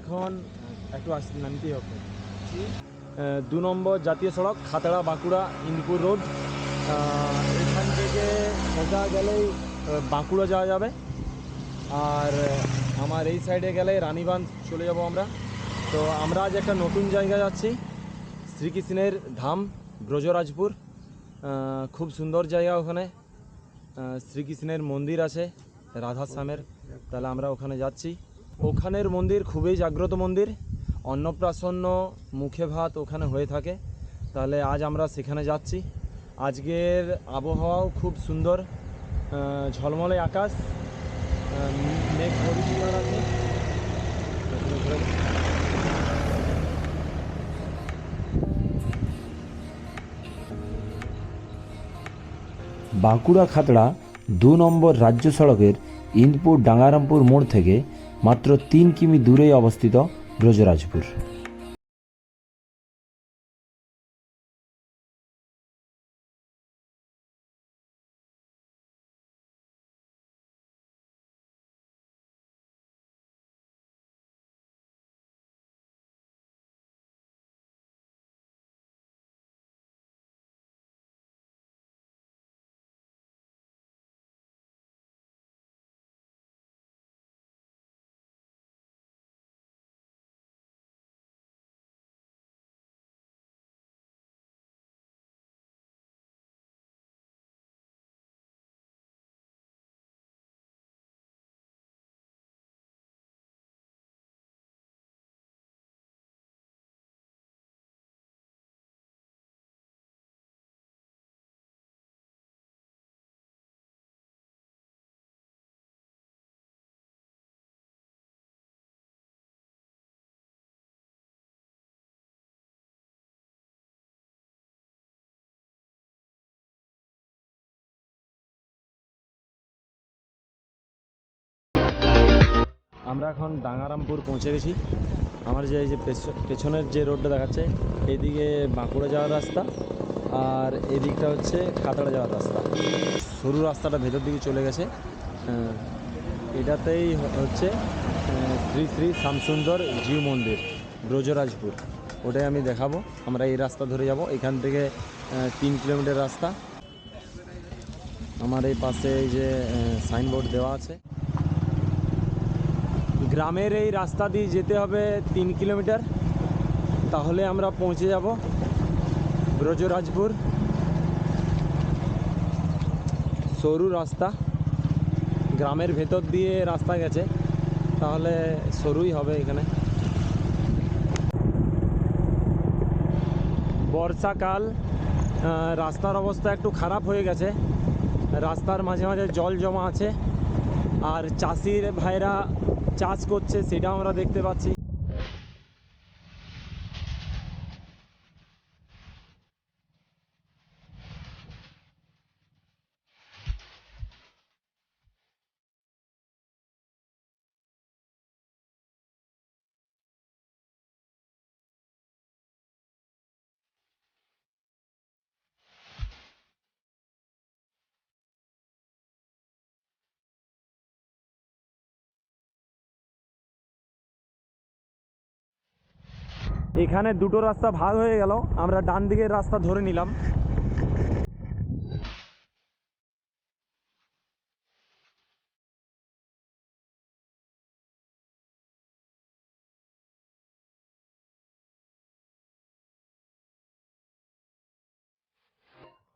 এখন একটু নামতেই হবে। দু নম্বর জাতীয় সড়ক, খাতড়া, বাঁকুড়া, ইন্দপুর রোড। এখান থেকে সোজা গেলেই বাঁকুড়া যাওয়া যাবে। আর আমার এই সাইডে গেলে রানীবাঁধ চলে যাব আমরা। তো আমরা আজ একটা নতুন জায়গা যাচ্ছি, শ্রীকৃষ্ণের ধাম, ব্রজরাজপুর। খুব সুন্দর জায়গা ওখানে। শ্রীকৃষ্ণের মন্দির আছে রাধাশ্যামের তাহলে আমরা ওখানে যাচ্ছি। ওখানের মন্দির খুবই জাগ্রত মন্দির। অন্নপ্রাশন্ন মুখে ভাত ওখানে হয়ে থাকে। তাহলে আজ আমরা সেখানে যাচ্ছি। আজকের আবহাওয়াও খুব সুন্দর। ঝলমলে আকাশ। মেঘ আছে। বাঁকুড়া খাতড়া দু নম্বর রাজ্য সড়কের ইন্দপুর ডাঙ্গারামপুর মোড় থেকে মাত্র তিন কিমি দূরেই অবস্থিত ব্রজরাজপুর। আমরা এখন ডাঙ্গারামপুর পৌঁছে গেছি। আমার যে এই যে পেছ- পেছনের যে রোডটা দেখাচ্ছে, এইদিকে বাঁকুড়া যাওয়ার রাস্তা আর এদিকটা হচ্ছে খাতড়া যাওয়ার রাস্তা। সরু রাস্তাটা ভেতর দিকে চলে গেছে। এটাতেই হচ্ছে শ্রী শ্রী শ্যামসুন্দর জিউ মন্দির, ব্রজরাজপুর। ওটাই আমি দেখাবো। আমরা এই রাস্তা ধরে যাব। এখান থেকে তিন কিলোমিটার রাস্তা। আমার এই পাশে এই যে সাইনবোর্ড দেওয়া আছে। গ্রামের এই রাস্তা দিয়ে যেতে হবে তিন কিলোমিটার। তাহলে আমরা পৌঁছে যাব ব্রজরাজপুর। সরু রাস্তা। গ্রামের ভেতর দিয়ে রাস্তা গেছে। তাহলে সরুই হবে এখানে। বর্ষাকাল রাস্তার অবস্থা একটু খারাপ হয়ে গেছে। রাস্তার মাঝে মাঝে জল জমা আছে। আর চাষির ভাইরা চাষ করছে সেটাও আমরা দেখতে পাচ্ছি। এখানে দুটো রাস্তা ভাগ হয়ে গেল। আমরা ডান দিকের রাস্তা ধরে নিলাম।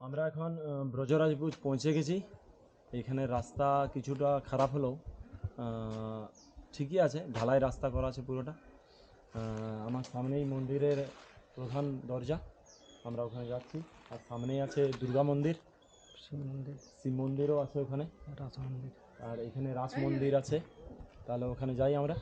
আমরা এখন ব্রজরাজপুর পৌঁছে গেছি। এখানে রাস্তা কিছুটা খারাপ হলেও ঠিকই আছে। ঢালাই রাস্তা করা আছে পুরোটা। আমার সামনেই মন্দিরের প্রধান দরজা। আমরা ওখানে যাচ্ছি। আর সামনেই আছে দুর্গা মন্দির। শিব মন্দির। শিব মন্দিরও আছে ওখানে। রাস মন্দির। আর এখানে রাস মন্দির আছে। তাহলে ওখানে যাই আমরা।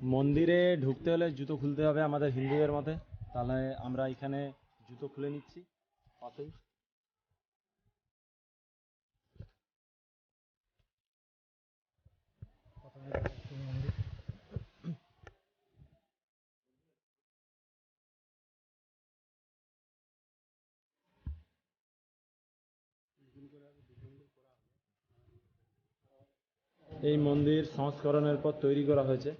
মন্দিরে ঢুকতে হলে জুতো খুলতে হবে আমাদের হিন্দুদের মতে। তাহলে আমরা এখানে জুতো খুলে নিচ্ছি। পাশেই। এই মন্দির সংস্করণের পর তৈরি করা হয়েছে।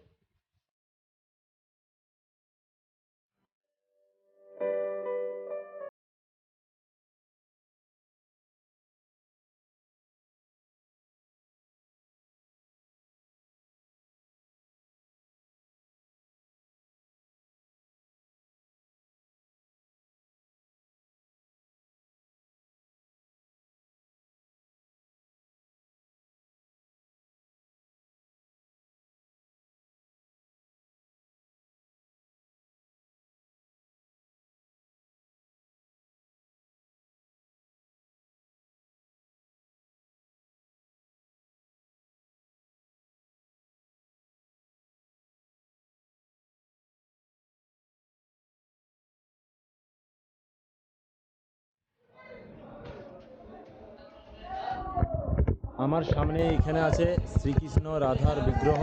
আমার সামনে এখানে আছে শ্রীকৃষ্ণ রাধার বিগ্রহ।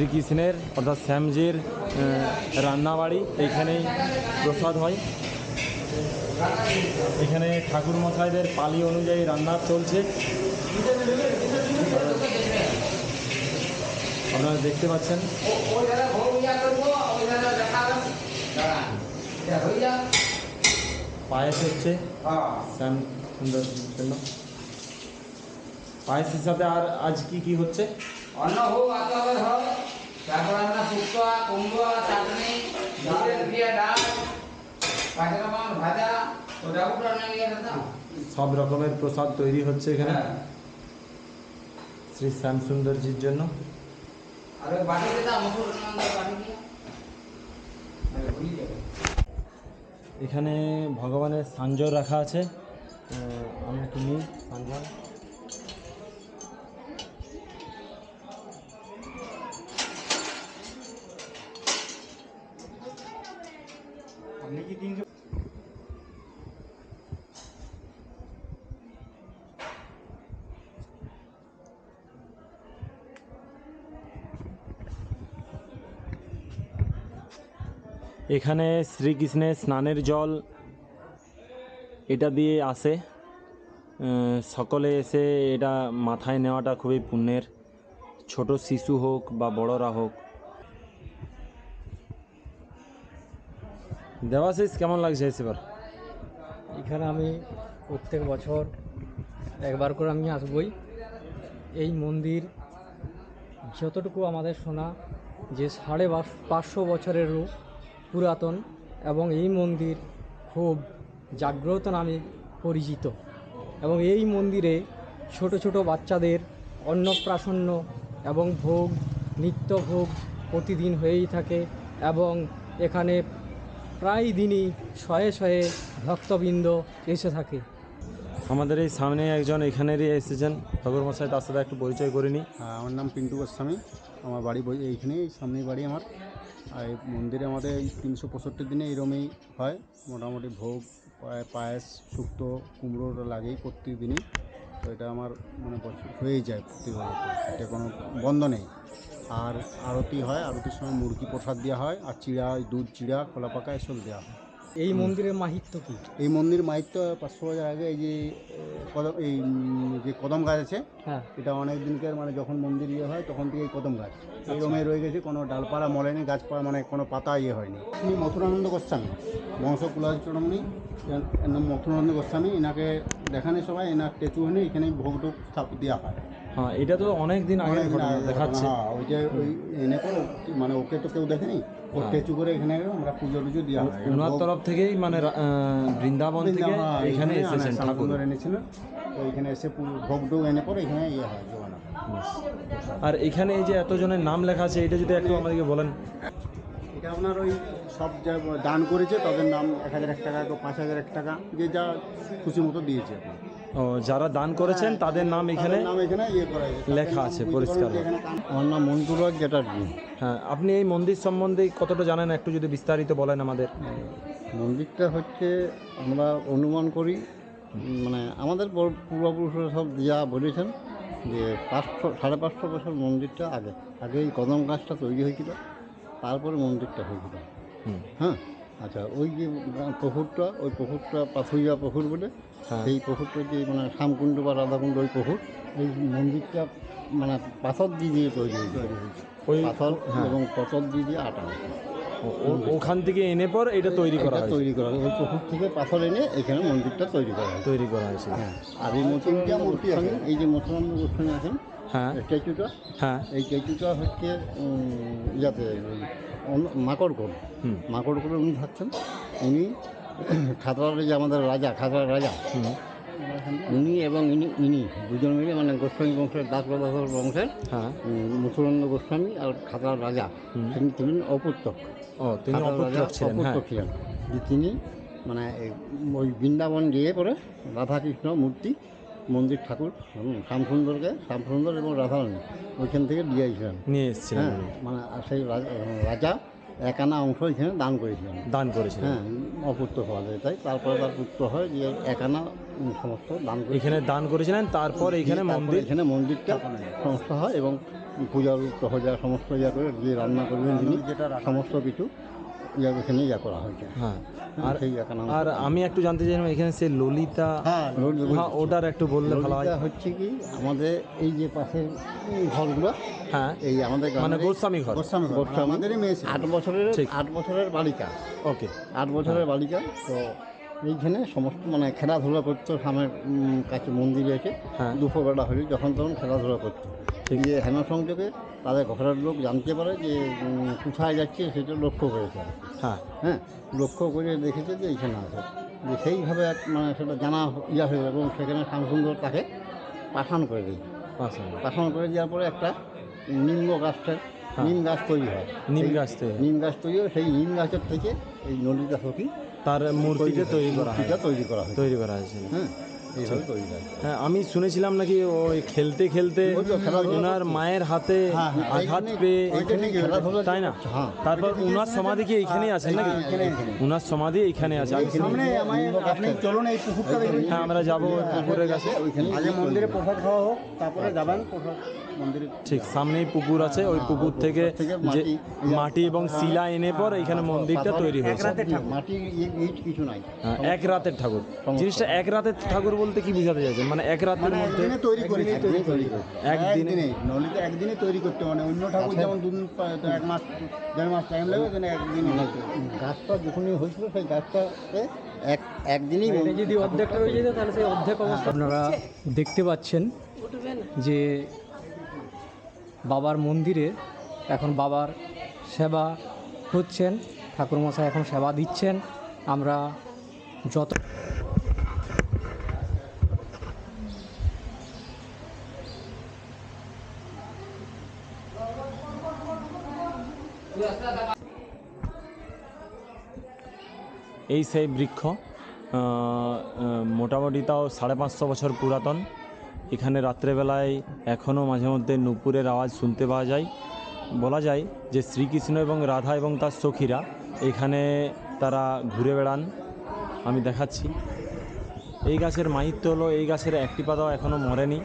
শ্রীকৃষ্ণের অর্থাৎ শ্যামজির রান্নাবাড়ি, এইখানেই প্রসাদ হয়। এখানে ঠাকুর মশাইদের পালি অনুযায়ী রান্না চলছে। আপনারা দেখতে পাচ্ছেন। পায়েস হচ্ছে। শ্যাম সুন্দরজির জন্য পায়েসের সাথে আর আজ কি কি হচ্ছে? অন্ন হোক তারপর আমরা শুক্তো কুমড়ো চাটনি ডাল রকম ভাজা ওটা উপরে নিয়ে সব রকমের প্রসাদ তৈরি হচ্ছে এখানে। হ্যাঁ। শ্রী শ্যাম সুন্দরজির জন্য। আর বাটি মুসুর বাটি দিয়ে। এখানে ভগবানের সাঞ্জর রাখা আছে। আমি নিই সাঞ্জর এখানে শ্রীকৃষ্ণের স্নানের জল এটা দিয়ে আসে। সকলে এসে এটা মাথায় নেওয়াটা খুবই পুণ্যের। ছোট শিশু হোক বা বড়রা হোক দেবাশিস কেমন লাগছে এসেবার এখানে আমি প্রত্যেক বছর একবার করে আমি আসবই। এই মন্দির যতটুকু আমাদের শোনা, যে সাড়ে পাঁচ- পাঁচশো বছরেরও পুরাতন এবং এই মন্দির খুব জাগ্রত নামে পরিচিত। এবং এই মন্দিরে ছোট ছোট বাচ্চাদের অন্নপ্রাশন্ন এবং ভোগ, নিত্য ভোগ প্রতিদিন হয়েই থাকে এবং এখানে প্রায় দিনই শয়ে শয়ে ভক্তবৃন্দ এসে থাকে। আমাদের এই সামনে একজন এখানেরই এসেছেন। ঠাকুর মশাই তার সাথে একটু পরিচয় করে নিই। হ্যাঁ, আমার নাম পিন্টু গোস্বামী। আমার বাড়ি বই- এইখানেই সামনেই বাড়ি আমার। আর এই মন্দিরে আমাদের এই তিনশো পঁয়ষট্টি দিনে এরমই হয়। মোটামুটি ভোগ পায়েস শুক্তো কুমড়োটা লাগেই প্রত্যেক দিনই তো এটা আমার মানে হয়েই যায় প্রতি এটা কোনো বন্ধ নেই। আর আরতি হয়, আরতির সময় মুরগি প্রসাদ দেওয়া হয়, আর চিড়া, দুধ, চিড়া কলা পাকা এসব দেওয়া হয়। এই মন্দিরের মাহিত্য কি? এই মন্দির মাহিত্য পাঁচশো বছর আগে এই যে কদম এই যে কদম গাছ আছে হ্যাঁ। এটা অনেক দিনকার মানে যখন মন্দির ইয়ে হয় তখন থেকে এই কদম গাছ। এই রমে রয়ে গেছে কোনো ডালপালা মরেনি গাছপালা মানে কোনো পাতা ইয়ে হয়নি। তিনি মথুরানন্দ গোস্বামী বংশ নাম মথুরানন্দ গোস্বামী। এনাকে দেখানে সবাই এনার স্ট্যাচু হয়নি এখানে ভোগ টোগ স্থাপ- দেওয়া হয়। হ্যাঁ এটা তো অনেক দিন আগে দেখাচ্ছে। হ্যাঁ ওই যে ওই এনে করে মানে ওকে তো কেউ দেখেনি? ও স্ট্যাচু করে এখানে আমরা পুজো টুজো দেওয়া হয় ওনার তরফ থেকেই মানে বৃন্দাবন থেকে হ্যাঁ, এখানে এসেছেন ঠাকুর। এনেছিলেন তো এখানে এসে ভোগ টোগ এনে পরে এখানে ইয়ে হয় আর এখানে এই যে এতজনের নাম লেখা আছে এটা যদি একটু আমাদেরকে বলেন। এটা আপনার ওই সব যা দান করেছে তাদের নাম এক হাজার এক টাকা কেউ পাঁচ হাজার এক টাকা যে যা খুশি মতো দিয়েছে কি। ও যারা দান করেছেন তাদের নাম এখানে নাম এখানে ইয়ে করা লেখা আছে পরিষ্কার আমার নাম মন্টুরাজ চ্যাটার্জি হ্যাঁ আপনি এই মন্দির সম্বন্ধে কতটা জানেন? একটু যদি বিস্তারিত বলেন আমাদের। মন্দিরটা হচ্ছে আমরা অনুমান করি মানে আমাদের পূর্বপুরুষরা সব যা বলেছেন যে পাঁচশো সাড়ে পাঁচশো বছর মন্দিরটা আগে আগে এই কদম গাছটা তৈরি হয়েছিল তারপরে মন্দিরটা হয়েছিল। হ্যাঁ? আচ্ছা ওই যে পুকুরটা ওই পুকুরটা পাথুরিয়া পুকুর বলে হ্যাঁ। সেই পুকুরটা যে মানে শ্যামকুণ্ড বা রাধাকুণ্ড ওই পুকুর এই মন্দিরটা মানে পাথর দিয়ে দিয়ে তৈরি হয়েছে। ওই পাথর হ্যাঁ। এবং পটল দিয়ে দিয়ে আটা ওখান থেকে এনে পর এটা তৈরি করা তৈরি করা ওই পুকুর থেকে পাথর এনে এখানে মন্দিরটা তৈরি করা হয় তৈরি করা হয়েছে। হ্যাঁ। আর এই মথুরানন্দ গোস্বামী এই যে মথুরানন্দ গোস্বামী আছেন হ্যাঁ। স্ট্যাচুটা হ্যাঁ। এই স্ট্যাচুটা হচ্ছে ইয়াতে মাকড়কোল। হুম মাকড়কোলে উনি থাকছেন উনি খাতড়ার যে আমাদের রাজা খাতড়ার রাজা উনি এবং ইনি ইনি দুজন মিলে মানে গোস্বামী বংশের দাস প্রভাকর বংশের হ্যাঁ। গোস্বামী আর খাতড়ার রাজা। তিনি ছিলেন ছিলেন হ্যাঁ। অপুত্রক ছিলেন। যে তিনি মানে ওই বৃন্দাবন গিয়ে পরে রাধাকৃষ্ণ মূর্তি মন্দির ঠাকুর শ্যামসুন্দরকে শ্যামসুন্দর এবং রাধারানী ওইখান থেকে দিয়ে আসছিলেন নিয়ে এসেছিলেন। হ্যাঁ মানে আর সেই রাজা একানা অংশ এখানে দান করেছিলেন দান করেছিলেন। হ্যাঁ অপুত্র হওয়া যায়। তাই তারপরে তার পুত্র হয় যে একানা সমস্ত দান করে এখানে দান করেছিলেন তারপর এখানে মন্দির এখানে মন্দিরটা সমস্ত হয় এবং পূজার প্রহজা সমস্ত ইয়া করে যে রান্না করবেন তিনি সমস্ত কিছু। ইয়া এখানে ইয়া করা হয়েছে হ্যাঁ। আর সেই একানা আর আমি একটু জানতে চাইলাম এখানে সে ললিতা হ্যাঁ হ্যাঁ ওটার একটু বললে ভালো হয়। হচ্ছে কি আমাদের এই যে পাশের ঘরগুলো হ্যাঁ। এই আমাদের মানে গোস্বামী ঘর। গোস্বামী ঘর। গোস্বামী। আমাদেরই মেয়ে আট বছরের আট বছরের বালিকা। ওকে। আট বছরের বালিকা তো এইখানে সমস্ত মানে খেলাধুলা করতো সামনের কাছে মন্দিরে এসে হ্যাঁ। দুপুরবেলা হলে যখন তখন খেলাধুলা করতো। ঠিক। যে হেন সংযোগে তাদের ঘরের লোক জানতে পারে যে কোথায় যাচ্ছে সেটা লক্ষ্য করেছে হ্যাঁ। হ্যাঁ লক্ষ্য করে দেখেছে যে এইখানে আছে। যে সেইভাবে এক মানে সেটা জানা ইয়া হয়ে এবং সেখানে শ্যামসুন্দর তাকে পাঠান করে দিই পাঠান। করে দেওয়ার পরে একটা নিম্ন গাছটার হ্যাঁ। নিম গাছ তৈরি হয়। নিম গাছ থেকে নিম গাছ তৈরি হয়। সেই নিম গাছের থেকে এই নলিতা সখী তার মূর্তিটা তৈরি করা হয়। তৈরি করা হয় তৈরি করা হয়েছিল হ্যাঁ। এইভাবে তৈরি হয় হ্যাঁ আমি শুনেছিলাম নাকি ওই খেলতে খেলতে ওনার মায়ের হাতে হ্যাঁ, হ্যাঁ, আঘাত পেয়ে তাই না? হ্যাঁ তারপর ওনার সমাধি কি এইখানে আছে নাকি? ওনার সমাধি এইখানে আছে। আমি শুনি- সামনে আমায় আপনি চলুন এই পুকুরটা দেখবেন হ্যাঁ আমরা যাব পুকুরের কাছে। ওইখানে। আগে মন্দিরে প্রসাদ খাওয়া হোক তারপরে যাবেন প্রসাদ। মন্দিরে ঠিক সামনেই পুকুর আছে ওই পুকুর থেকে যে মাটি- মাটি এবং শিলা এনে পর এখানে মন্দিরটা তৈরি হয়েছে। মাটি ইট- ইট কিছু নাই। হ্যাঁ, এক রাতের ঠাকুর। জিনিসটা এক রাতের ঠাকুর বলতে কি বোঝাতে চাইছেন? মানে এক রাতের মধ্যে তৈরি করে একদিনে। একদিনে। নলিতে একদিনে তৈরি করতে মানে অন্য ঠাকুর যেমন দুদিন এক মাস দেড় মাস টাইম লাগে ওখানে একদিনে। গাছটা যখনই হয়েছিল সেই গাছটাতে এক একদিনই এটা যদি অর্ধেকটা রয়ে যেত তাহলে সেই অর্ধেক অবস্থা। আপনারা দেখতে পাচ্ছেন যে বাবার মন্দিরে এখন বাবার সেবা হচ্ছেন। ঠাকুরমশাই এখন সেবা দিচ্ছেন। আমরা যত এই সেই বৃক্ষ মোটামুটি তাও সাড়ে পাঁচশো বছর পুরাতন। এখানে রাত্রেবেলায় এখনও মাঝে মধ্যে নুপুরের আওয়াজ শুনতে পাওয়া যায়। বলা যায় যে শ্রীকৃষ্ণ এবং রাধা এবং তার সখীরা এখানে তারা ঘুরে বেড়ান। আমি দেখাচ্ছি। এই গাছের মাহিত্য হলো, এই গাছের একটি পাতাও এখনও মরেনি।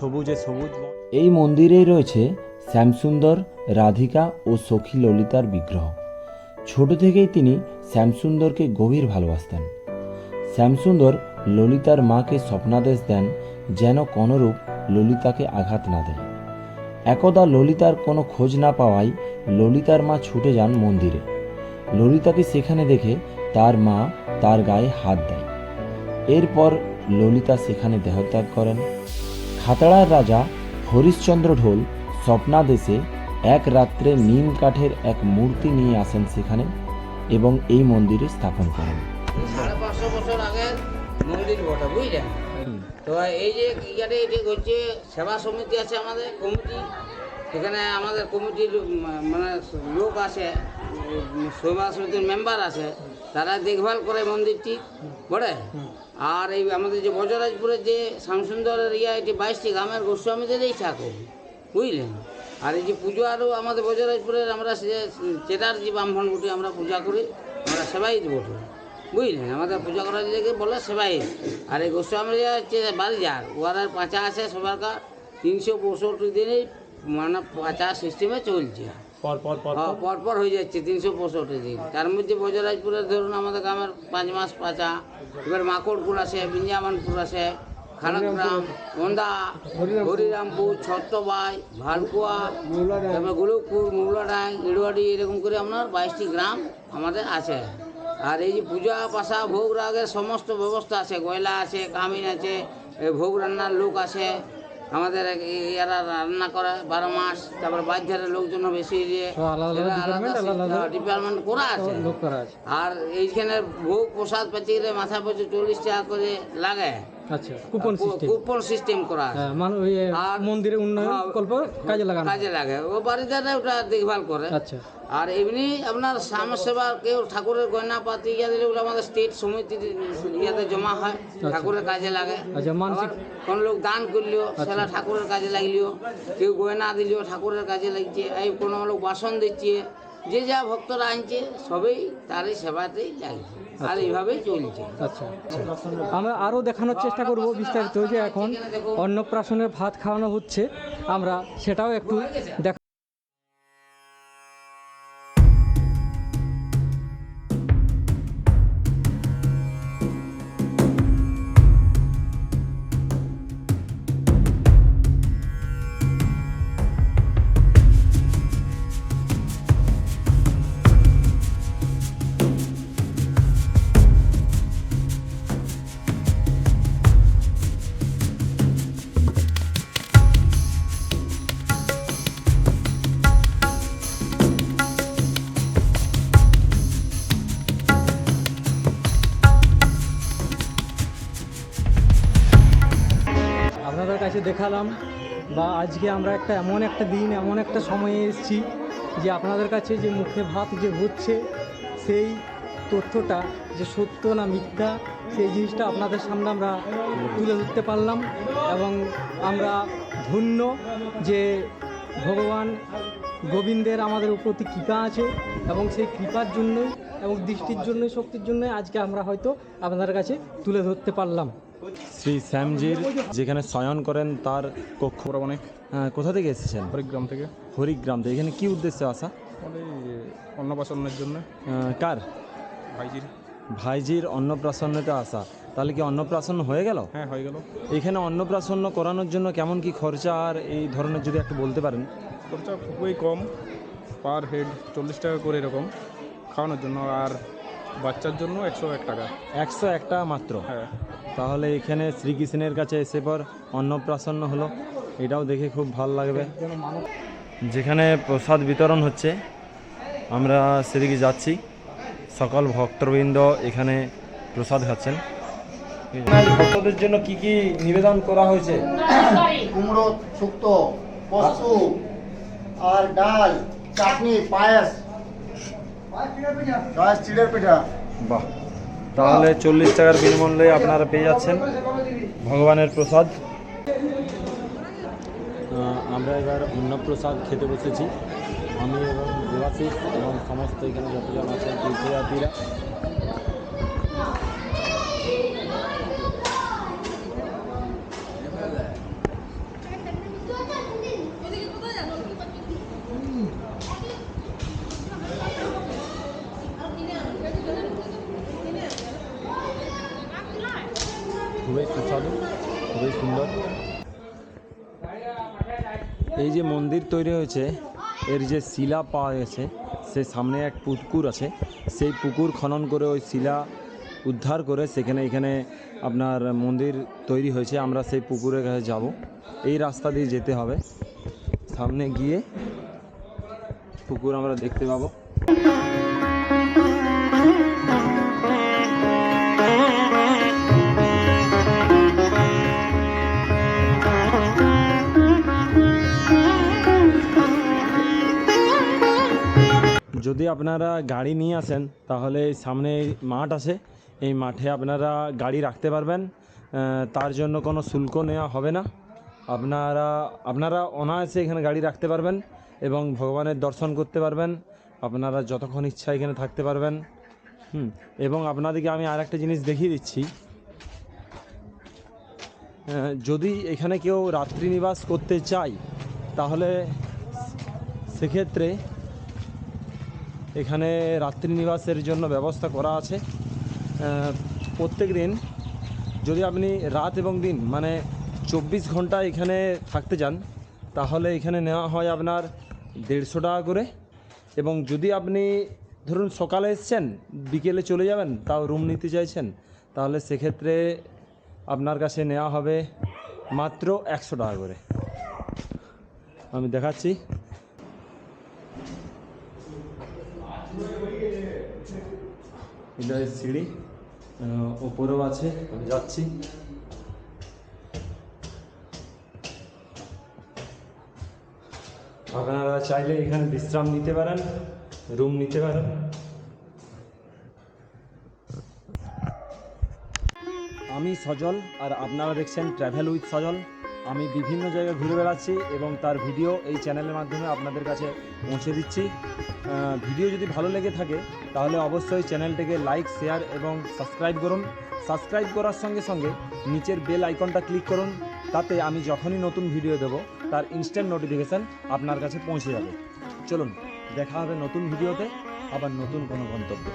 সবুজে সবুজ। এই মন্দিরেই রয়েছে শ্যামসুন্দর, রাধিকা ও সখী ললিতার বিগ্রহ। ছোট থেকেই তিনি শ্যামসুন্দরকে গভীর ভালোবাসতেন। শ্যামসুন্দর ললিতার মাকে স্বপ্নাদেশ দেন যেন কোনরূপ ললিতাকে আঘাত না দেয়। একদা ললিতার কোনো খোঁজ না পাওয়ায় ললিতার মা ছুটে যান মন্দিরে। ললিতাকে সেখানে দেখে তার মা তার গায়ে হাত দেয়। এরপর ললিতা সেখানে দেহত্যাগ করেন। খাতড়ার রাজা হরিশ্চন্দ্র ঢোল স্বপ্নাদেশে এক রাত্রে নিম কাঠের এক মূর্তি নিয়ে আসেন সেখানে এবং এই মন্দিরে স্থাপন করেন। বছর আগের মন্দির বুঝলেন? তো এই যে ইয়ারে এটি হচ্ছে সেবা সমিতি আছে আমাদের, কমিটি, এখানে আমাদের কমিটির মানে লোক আছে, সেবা সমিতির মেম্বার আছে, তারা দেখভাল করে মন্দিরটি, বটে? আর এই আমাদের যে বজরাজপুরের যে শ্যামসুন্দরের ইয়া, এটি বাইশটি গ্রামের গোস্বামীদেরই ঠাকুর, বুঝলেন? আর এই যে পুজো আরও আমাদের বজরাজপুরের আমরা সে চেটার্জি ব্রাহ্মণ গুটি আমরা পূজা করি, আমরা সেবাই বটে বুঝলেন আমাদের পূজা করার লেগে বলে? সেবাই। আর এই গোস্বামী হচ্ছে বাড়ি যার পাঁচা আছে সবার তিনশো পঁয়ষট্টি দিনই মানে পাচা সিস্টেমে চলছে। পর পর পর হ্যাঁ, পরপর হয়ে যাচ্ছে তিনশো পঁয়ষট্টি দিন। তার মধ্যে বজরাজপুরের ধরুন আমাদের গ্রামের পাঁচ মাস পাঁচা এবার মাকড়পুর আছে বিঞ্জামানপুর আছে খানগ্রাম ওন্দা হরিরামপুর ছত্তবাই ভালকুয়া তারপরে গোলকপুর মৌলাডাং ইড়ুয়াডি এরকম করে আপনার বাইশটি গ্রাম আমাদের আছে। আর এই যে পূজা পাশা ভোগ রাগের সমস্ত ব্যবস্থা আছে। গয়লা আছে কামিন আছে ভোগ রান্নার লোক আছে। আমাদের এরা রান্না করে বারো মাস। তারপরে বাজারের লোকজন বেশি দিয়ে ডিপার্টমেন্ট করা আছে। করা আছে। আর এইখানে ভোগ প্রসাদ পাতি মাথা পিছু চল্লিশ টাকা করে লাগে। আচ্ছা কুপন সিস্টেম কুপন সিস্টেম করা আছে। হ্যাঁ মানে ওই আর- মন্দিরের উন্নয়ন হ্যাঁ, প্রকল্প কাজে লাগানো। কাজে লাগে। ও ওটা দেখভাল করে। আচ্ছা। আর এমনি আপনার কেউ ঠাকুরের গয়না পাতি ইয়া দিলে ওগুলো আমাদের স্টেট সমিতির ইয়াতে জমা হয় ঠাকুরের কাজে লাগে। আচ্ছা আবার কোন লোক দান করলিও সেটা ঠাকুরের কাজে লাগলিও কেউ গয়না দিলিও ঠাকুরের কাজে লাগছে এই কোনো লোক বাসন দিচ্ছে যে যা ভক্তরা আনছে সবই তারই সেবাতেই লাগছে। আর এইভাবে চলছে। আচ্ছা আমরা আরও দেখানোর চেষ্টা করব বিস্তারিত যে এখন অন্নপ্রাশনের ভাত খাওয়ানো হচ্ছে। আমরা সেটাও একটু দেখ দেখালাম বা আজকে আমরা একটা এমন একটা দিন, এমন একটা সময়ে এসেছি যে আপনাদের কাছে যে মুখে ভাত যে হচ্ছে, সেই তথ্যটা যে সত্য না মিথ্যা, সেই জিনিসটা আপনাদের সামনে আমরা তুলে ধরতে পারলাম এবং আমরা ধন্য যে ভগবান গোবিন্দের আমাদের প্রতি কৃপা আছে এবং সেই কৃপার জন্যই এবং দৃষ্টির জন্যই, শক্তির জন্যই আজকে আমরা হয়তো আপনাদের কাছে তুলে ধরতে পারলাম। শ্রী শ্যামজির যেখানে শয়ন করেন তার কক্ষ অনেক কোথা থেকে এসেছেন? হরিগ্রাম থেকে। হরিগ্রাম থেকে। এখানে কি উদ্দেশ্যে আসা? আমাদের অন্নপ্রাশনের জন্য। কার? ভাইজির। ভাইজির অন্নপ্রাশনেতে আসা। তাহলে কি অন্নপ্রাশন হয়ে গেল? হ্যাঁ হয়ে গেল। এখানে অন্নপ্রাশন করানোর জন্য কেমন কি খরচা? আর এই ধরনের যদি একটু বলতে পারেন। খরচা খুবই কম। পার হেড চল্লিশ টাকা করে এরকম খাওয়ানোর জন্য। আর বাচ্চার জন্য একশো এক টাকা। একশো একটা মাত্র। হ্যাঁ। তাহলে এখানে শ্রীকৃষ্ণের কাছে এসে পর অন্নপ্রাসন্ন হলো। এটাও দেখে খুব ভালো লাগবে। যেখানে প্রসাদ বিতরণ হচ্ছে আমরা সেদিকে যাচ্ছি। সকল ভক্তবৃন্দ এখানে প্রসাদ খাচ্ছেন। ভক্তদের জন্য কি কি নিবেদন করা হয়েছে? কুমড়ো শুক্তো পোস্ত আর ডাল চাটনি পায়েস। পায়েস চিড়ের পিঠা। বাহ। তাহলে চল্লিশ টাকার বিনিময়ে আপনারা পেয়ে যাচ্ছেন ভগবানের প্রসাদ। আমরা এবার অন্নপ্রসাদ খেতে বসেছি। আমি এবং দেবাশিস এবং সমস্ত এখানে যতজন আছেন তীর্থযাত্রীরা। মন্দির তৈরি হয়েছে। এর যে শিলা পাওয়া গেছে, সে সামনে এক পুকুর আছে। সেই পুকুর খনন করে ওই শিলা উদ্ধার করে সেখানে, এখানে আপনার মন্দির তৈরি হয়েছে। আমরা সেই পুকুরের কাছে যাব। এই রাস্তা দিয়ে যেতে হবে। সামনে গিয়ে পুকুর আমরা দেখতে পাবো। যদি আপনারা গাড়ি নিয়ে আসেন, তাহলে সামনে মাঠ আছে। এই মাঠে আপনারা গাড়ি রাখতে পারবেন। তার জন্য কোনো শুল্ক নেওয়া হবে না। আপনারা আপনারা অনায়াসে এখানে গাড়ি রাখতে পারবেন এবং ভগবানের দর্শন করতে পারবেন। আপনারা যতক্ষণ ইচ্ছা এখানে থাকতে পারবেন। হুম, এবং আপনাদেরকে আমি আর একটা জিনিস দেখিয়ে দিচ্ছি। যদি এখানে কেউ রাত্রি নিবাস করতে চায়, তাহলে সেক্ষেত্রে এখানে রাত্রি নিবাসের জন্য ব্যবস্থা করা আছে। প্রত্যেক দিন যদি আপনি রাত এবং দিন মানে চব্বিশ ঘণ্টা এখানে থাকতে চান তাহলে এখানে নেওয়া হয় আপনার দেড়শো টাকা করে। এবং যদি আপনি ধরুন সকালে এসছেন, বিকেলে চলে যাবেন, তাও রুম নিতে চাইছেন, তাহলে সেক্ষেত্রে আপনার কাছে নেওয়া হবে মাত্র একশো টাকা করে। আমি দেখাচ্ছি। এটা সিঁড়ি ওপরেও আছে, আমি যাচ্ছি। আপনারা চাইলে এখানে বিশ্রাম নিতে পারেন, রুম নিতে পারেন। আমি সজল, আর আপনারা দেখছেন ট্র্যাভেল উইথ সজল। আমি বিভিন্ন জায়গায় ঘুরে বেড়াচ্ছি এবং তার ভিডিও এই চ্যানেলের মাধ্যমে আপনাদের কাছে পৌঁছে দিচ্ছি। ভিডিও যদি ভালো লেগে থাকে, তাহলে অবশ্যই চ্যানেলটিকে লাইক শেয়ার এবং সাবস্ক্রাইব করুন। সাবস্ক্রাইব করার সঙ্গে সঙ্গে নিচের বেল আইকনটা ক্লিক করুন, তাতে আমি যখনই নতুন ভিডিও দেব, তার ইনস্ট্যান্ট নোটিফিকেশান আপনার কাছে পৌঁছে যাবে। চলুন, দেখা হবে নতুন ভিডিওতে আবার নতুন কোনো গন্তব্যে।